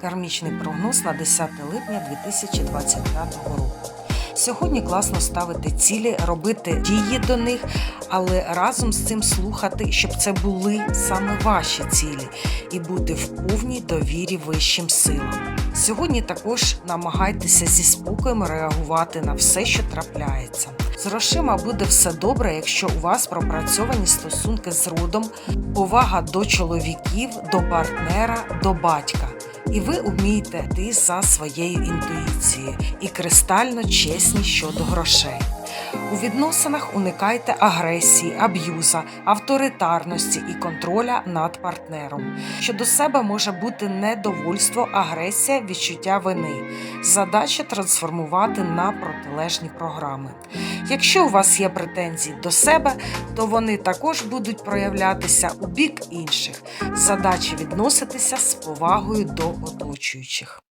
Кармічний прогноз на 10 липня 2025 року. Сьогодні класно ставити цілі, робити дії до них, але разом з цим слухати, щоб це були саме ваші цілі, і бути в повній довірі вищим силам. Сьогодні також намагайтеся зі спокоєм реагувати на все, що трапляється. З грошима буде все добре, якщо у вас пропрацьовані стосунки з родом, повага до чоловіків, до партнера, до батька. І ви вмієте йти за своєю інтуїцією і кристально чесні щодо грошей. У відносинах уникайте агресії, аб'юза, авторитарності і контроля над партнером. Щодо себе може бути недовольство, агресія, відчуття вини. Задача трансформувати на протилежні програми. Якщо у вас є претензії до себе, то вони також будуть проявлятися у бік інших. Задача відноситися з повагою до оточуючих.